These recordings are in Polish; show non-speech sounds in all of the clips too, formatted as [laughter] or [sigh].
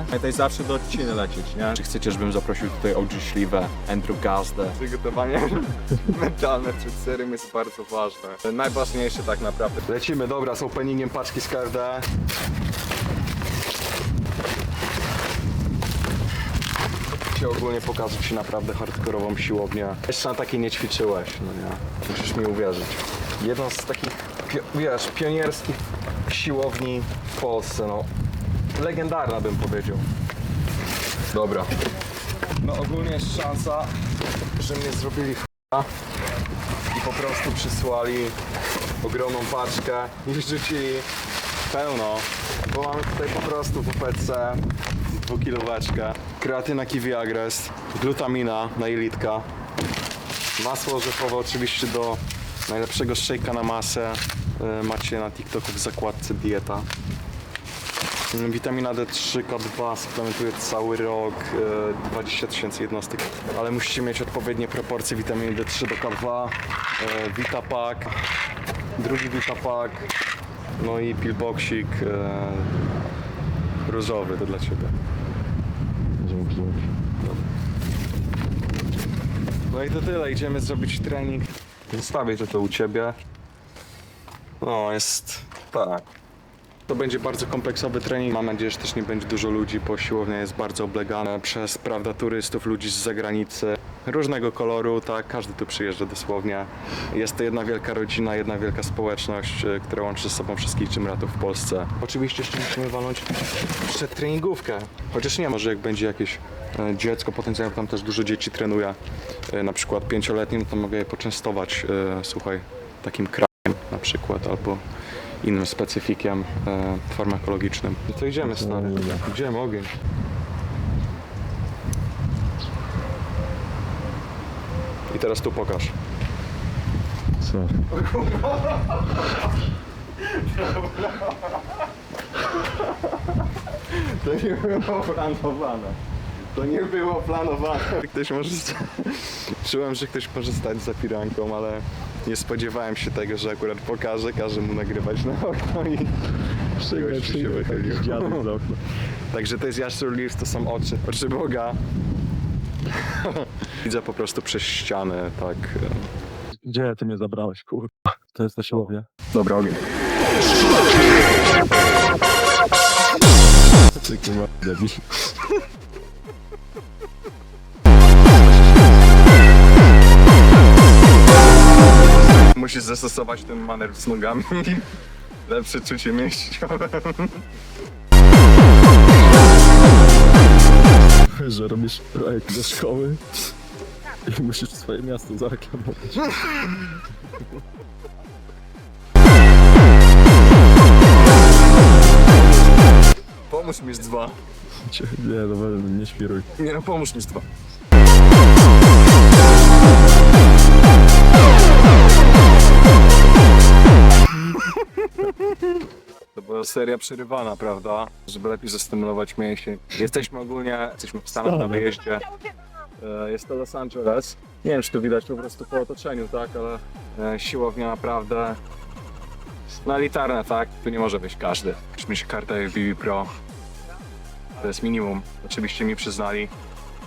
nie? Pamiętaj zawsze do odciny lecieć, nie? Czy chcecie, żebym zaprosił tutaj OG Śliwę, Andrew Gazdę? Przygotowanie [laughs] mentalne przed serem jest bardzo ważne. Najważniejsze tak naprawdę. Lecimy, dobra, z openingiem paczki z KRD. Ci ogólnie pokażę Ci naprawdę hardkorową siłownię. Jeszcze na takiej nie ćwiczyłeś, no nie? Musisz mi uwierzyć. Jedną z takich, pio- wiesz, pionierskich siłowni w Polsce, no. Legendarna bym powiedział. Dobra. No ogólnie jest szansa, że mnie zrobili ch**a i po prostu przysłali ogromną paczkę i rzucili pełno, bo mamy tutaj po prostu w OPC dwukiloweczkę, kreatyna Kiwi Agrest, glutamina na jelitka, masło orzechowe oczywiście do najlepszego szejka na masę y, macie na TikToku w zakładce dieta. Witamina D3, K2 suplementuje cały rok, e, 20 tysięcy jednostek, ale musicie mieć odpowiednie proporcje witaminy D3 do K2, e, Vitapack, drugi Vitapack, no i pillboxik e, różowy, to dla Ciebie. Dzięki. No i to tyle, idziemy zrobić trening. Zostawię to, to u Ciebie. No, jest tak. To będzie bardzo kompleksowy trening. Mam nadzieję, że też nie będzie dużo ludzi, bo siłownia jest bardzo oblegana przez, prawda, turystów, ludzi z zagranicy. Różnego koloru, tak, każdy tu przyjeżdża dosłownie. Jest to jedna wielka rodzina, jedna wielka społeczność, e, która łączy ze sobą wszystkich czymratów w Polsce. Oczywiście jeszcze musimy walnąć przed treningówkę. Chociaż nie, może jak będzie jakieś e, dziecko, potencjalnie tam też dużo dzieci trenuje, na przykład pięcioletnie, no to mogę je poczęstować, e, słuchaj, takim krajem na przykład, albo innym specyfikiem e, farmakologicznym. No to idziemy stary, idziemy, ogień. I teraz tu pokaż. Co? [laughs] To nie było planowane. To nie było planowane. Ktoś może... [laughs] Czułem, że ktoś może stać za piranką, ale nie spodziewałem się tego, że akurat pokaże, każe mu nagrywać na okno i gościu się wychylił. Dziadek z okna. [laughs] Także to jest Jaszczur Leaves, to są oczy, oczy Boga. [laughs] Widzę po prostu przez ścianę, tak. Gdzie ty mnie zabrałeś, kurwa? To jest ta siłownia. Dobra, ogień. Ty kurwa, debil. Musisz zastosować ten manewr z nogami. [laughs] Lepsze czucie mięśniowe. Że robisz projekt ze szkoły i musisz swoje miasto zareklamować. Pomóż mi z dwa. Nie, no nie świruj. Nie no, pomóż mi z dwa. Seria przerywana, prawda? Żeby lepiej zastymulować mięśnie. Jesteśmy ogólnie, jesteśmy w Stanach na wyjeździe. E, Jest to Los Angeles. Nie wiem, czy to widać po prostu po otoczeniu, tak? Ale e, siłownia naprawdę jest no elitarna, tak? Tu nie może być każdy. Musi mieć kartę BB Pro. To jest minimum. Oczywiście mi przyznali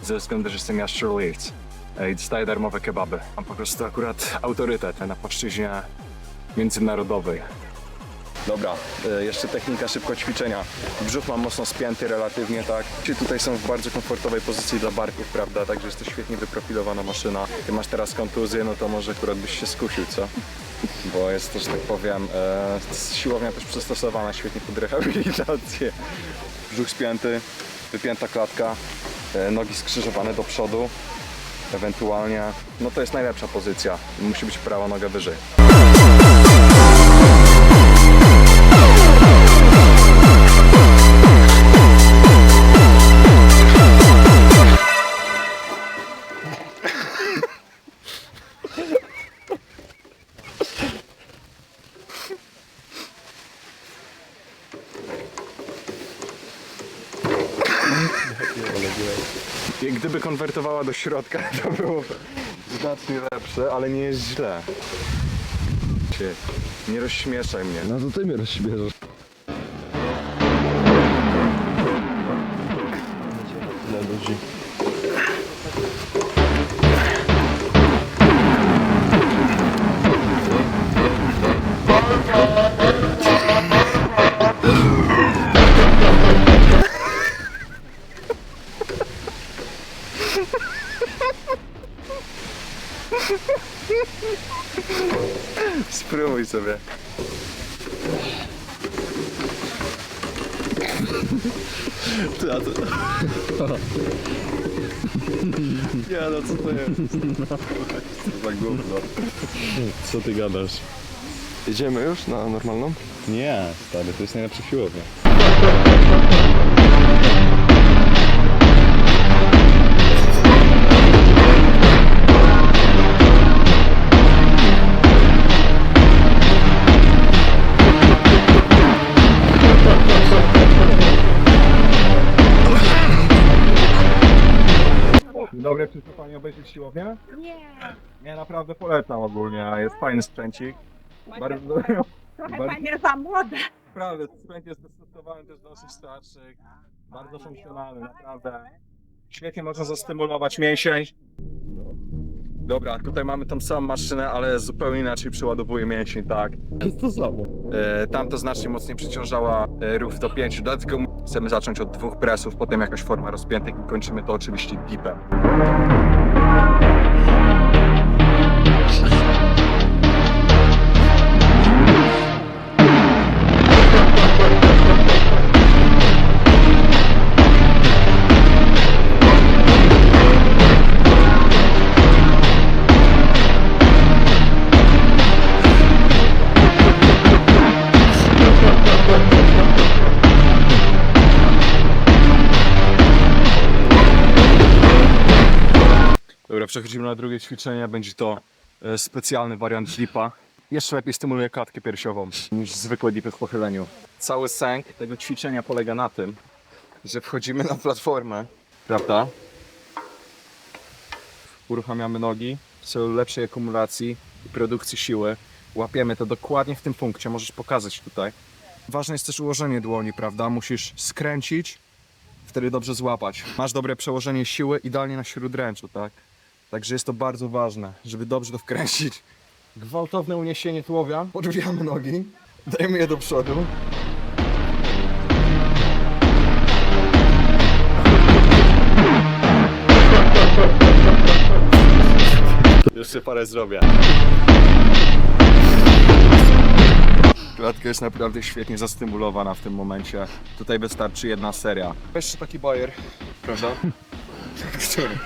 ze względu, że jestem Jaszczur Leeds i dostaję darmowe kebaby. Mam po prostu akurat autorytet na płaszczyźnie międzynarodowej. Dobra, e, jeszcze technika szybko ćwiczenia. Brzuch mam mocno spięty relatywnie, tak. Ci tutaj są w bardzo komfortowej pozycji dla barków, prawda, także jest to świetnie wyprofilowana maszyna. Ty masz teraz kontuzję, no to może akurat byś się skusił, co? Bo jest też, tak powiem, e, siłownia też przystosowana świetnie pod rehabilitację. Brzuch spięty, wypięta klatka, e, nogi skrzyżowane do przodu, ewentualnie, no to jest najlepsza pozycja. Musi być prawa noga wyżej. Gdyby konwertowała do środka, [laughs] to było znacznie lepsze, ale nie jest źle. Nie rozśmieszaj mnie. No to ty mnie rozśmierzasz. Sobie. Ty, a ty... Nie no, co to jest? Za gówno. Co ty gadasz? Idziemy już na normalną? Nie, stary, to jest najlepsza siłownia. Obejrzeć siłownię? Nie, Nie, naprawdę polecam ogólnie, jest fajny sprzęcik. Bardzo trochę [laughs] Bardzo- pani za młoda. Naprawdę, sprzęt jest dostosowany też do osób starszych. Bardzo funkcjonalny, naprawdę. Świetnie można zastymulować mięsień. Dobra, tutaj mamy tą samą maszynę, ale zupełnie inaczej przeładowuje mięsień, tak. Jest to samo. E, Tamto znacznie mocniej przyciążała e, ruch do pięciu, dlatego chcemy zacząć od dwóch presów, potem jakaś forma rozpiętych i kończymy to oczywiście dipem. Przechodzimy na drugie ćwiczenie. Będzie to e, specjalny wariant dipa. Jeszcze lepiej stymuluje klatkę piersiową niż zwykłe dipy w pochyleniu. Cały sęk tego ćwiczenia polega na tym, że wchodzimy na platformę, prawda? Uruchamiamy nogi w celu lepszej akumulacji i produkcji siły. Łapiemy to dokładnie w tym punkcie, możesz pokazać tutaj. Ważne jest też ułożenie dłoni, prawda? Musisz skręcić, wtedy dobrze złapać. Masz dobre przełożenie siły, idealnie na śródręczu, tak? Także jest to bardzo ważne, żeby dobrze to wkręcić. Gwałtowne uniesienie tułowia, podwijamy nogi, dajemy je do przodu. Jeszcze parę zrobię. Klatka jest naprawdę świetnie zastymulowana w tym momencie. Tutaj wystarczy jedna seria. Jeszcze taki bajer, prawda? Który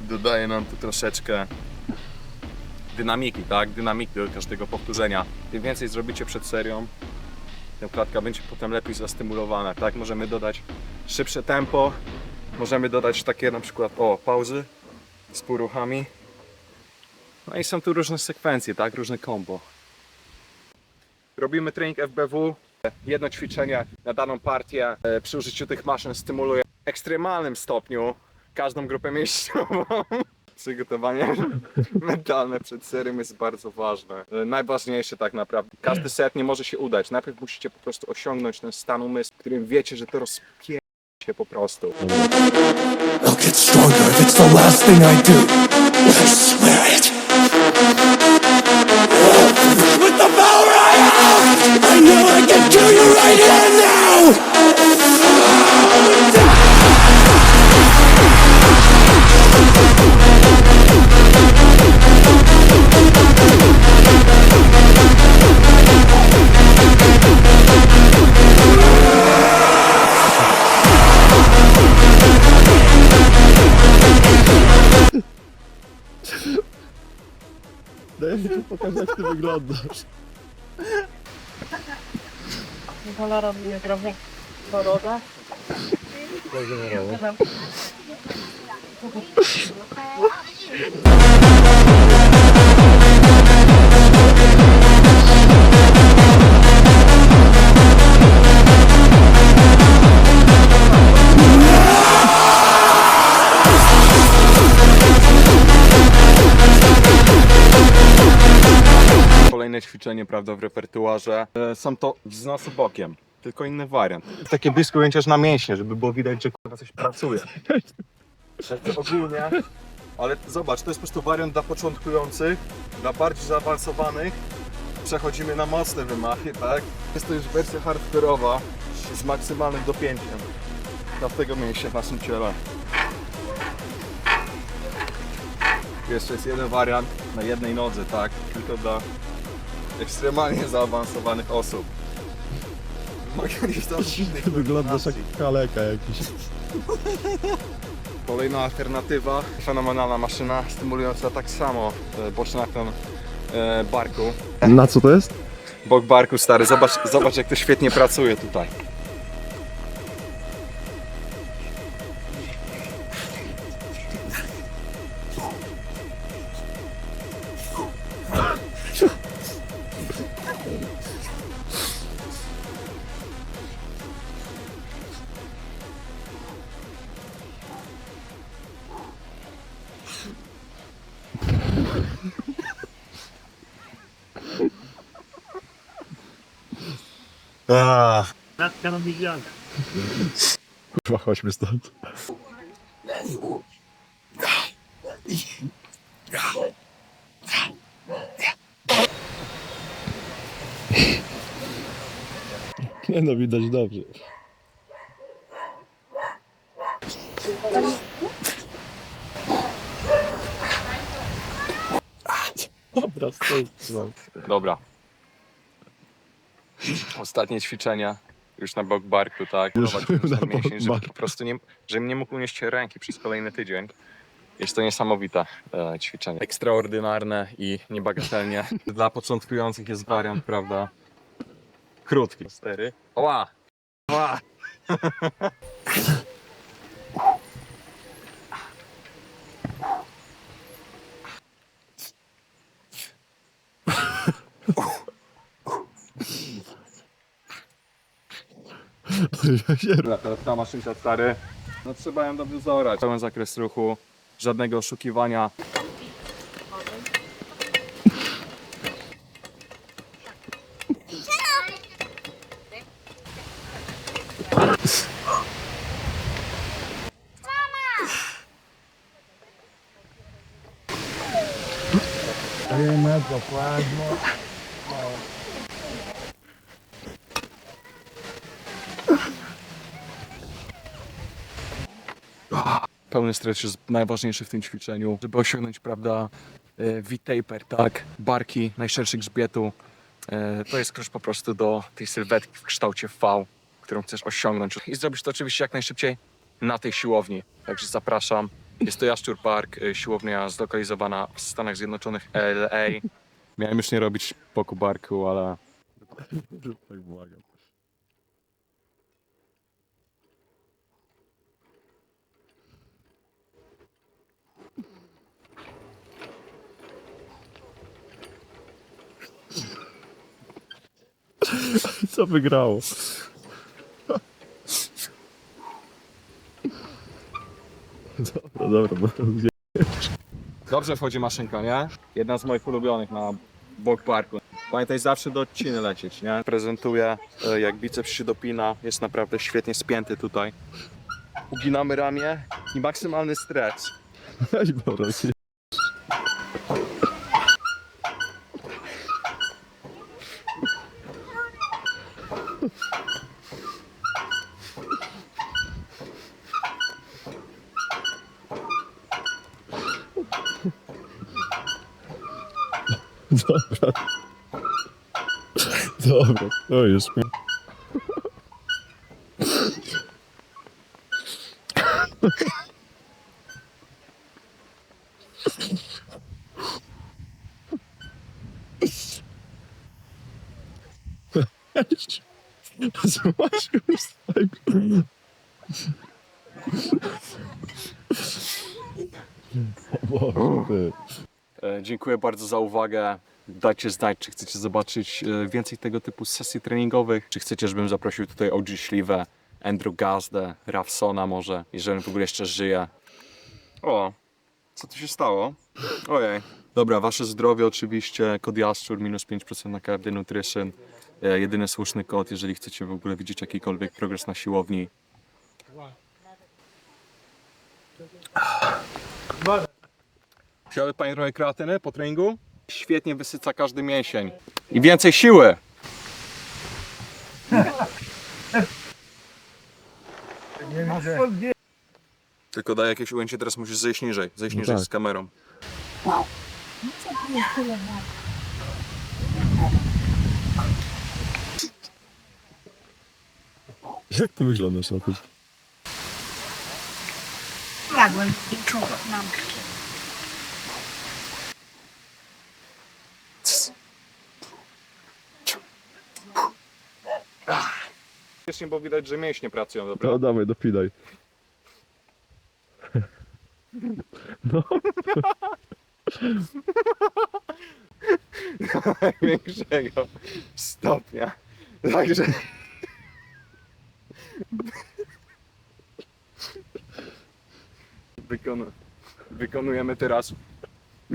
dodaje nam tu troszeczkę dynamiki, tak? Dynamiki do każdego powtórzenia. Im więcej zrobicie przed serią, tym klatka będzie potem lepiej zastymulowana, tak? Możemy dodać szybsze tempo, możemy dodać takie na przykład, o, pauzy z poruchami. No i są tu różne sekwencje, tak? Różne combo. Robimy trening FBW. Jedno ćwiczenie na daną partię e, przy użyciu tych maszyn stymuluje w ekstremalnym stopniu każdą grupę mięśniową. [laughs] Przygotowanie [laughs] mentalne przed serią jest bardzo ważne. E, Najważniejsze tak naprawdę. Każdy set nie może się udać. Najpierw musicie po prostu osiągnąć ten stan umysłu, w którym wiecie, że to rozpie się po prostu. I'll get stronger if it's the last thing I do. I swear it. With the power I have, I know I can kill you right here now. Tak ty wyglądasz. Cholera mnie trochę choroba. Nie. Ćwiczenie, prawda, w repertuarze. E, Są to wznosy bokiem, tylko inny wariant. Takie blisko ujęcie na mięśnie, żeby było widać, że kurwa coś pracuje. Także ogólnie, ale zobacz, to jest po prostu wariant dla początkujących, dla bardziej zaawansowanych. Przechodzimy na mocne wymachy, tak? Jest to już wersja hardkorowa z maksymalnym dopięciem każdego mięśnia w naszym ciele. Jeszcze jest jeden wariant na jednej nodze, tak? Tylko dla ekstremalnie zaawansowanych osób. Mogę tam Ty wyglądasz jak kaleka jakiś. Kolejna alternatywa, fenomenalna maszyna, stymulująca tak samo e, boczny akton e, barku. Na co to jest? Bok barku stary, zobacz, zobacz jak to świetnie pracuje tutaj. Kurwa, chodźmy stąd. Nie no, widać dobrze. Dobra, stoi. Dobra. Ostatnie ćwiczenia. Już na bok barku, tak? Już na bok mięsień, żeby barku. po prostu nie, żebym nie mógł unieść ręki przez kolejny tydzień. Jest to niesamowite e, ćwiczenie. Ekstraordynarne i niebagatelnie. [laughs] Dla początkujących jest wariant, prawda? Krótki. Cztery. Oła! Oła! [laughs] Dobra, teraz ta maszynka stary. No trzeba ją dobrze zaorać. Pełen zakres ruchu, żadnego oszukiwania. Pełny stres jest najważniejszy w tym ćwiczeniu, żeby osiągnąć, prawda, e, V-taper, tak, barki, najszerszy grzbietu. E, To jest klucz po prostu do tej sylwetki w kształcie V, którą chcesz osiągnąć. I zrobisz to oczywiście jak najszybciej na tej siłowni. Także zapraszam. Jest to Jaszczur Park, e, siłownia zlokalizowana w Stanach Zjednoczonych LA. [laughs] Miałem już nie robić boku barku, ale Tak błagam. [laughs] Co wygrało? Dobra, dobra, bo Dobrze wchodzi maszynka, nie? Jedna z moich ulubionych na bok parku. Pamiętaj zawsze do odciny lecieć, nie? Prezentuje e, jak biceps się dopina, jest naprawdę świetnie spięty tutaj. Uginamy ramię i maksymalny stretch. Weź Boros. Dobra. Dobra, to mnie. Zobacz, już tak. Boże, ty. E, Dziękuję bardzo za uwagę. Dajcie znać, czy chcecie zobaczyć e, więcej tego typu sesji treningowych, czy chcecie, żebym zaprosił tutaj OG Śliwę, Andrew Gazdę, Rafsona może, jeżeli on w ogóle jeszcze żyje. O, co tu się stało? Ojej. Dobra, wasze zdrowie oczywiście, kod Jaszczur, minus 5% na każdy nutrition. E, Jedyny słuszny kod, jeżeli chcecie w ogóle widzieć jakikolwiek progres na siłowni. Chciałby Pani trochę kreatyny po treningu? Świetnie wysyca każdy mięsień. I więcej siły! Tylko daj jakieś ujęcie, teraz musisz zejść niżej. Zejść No niżej tak. z kamerą. Jak ty wyglądasz na tym? Lagłem i czułem nam. Faktycznie, bo widać, że mięśnie pracują, dobra? No dawaj, dopinaj. No, największego stopnia. Także. Wykonu... Wykonujemy teraz [laughs]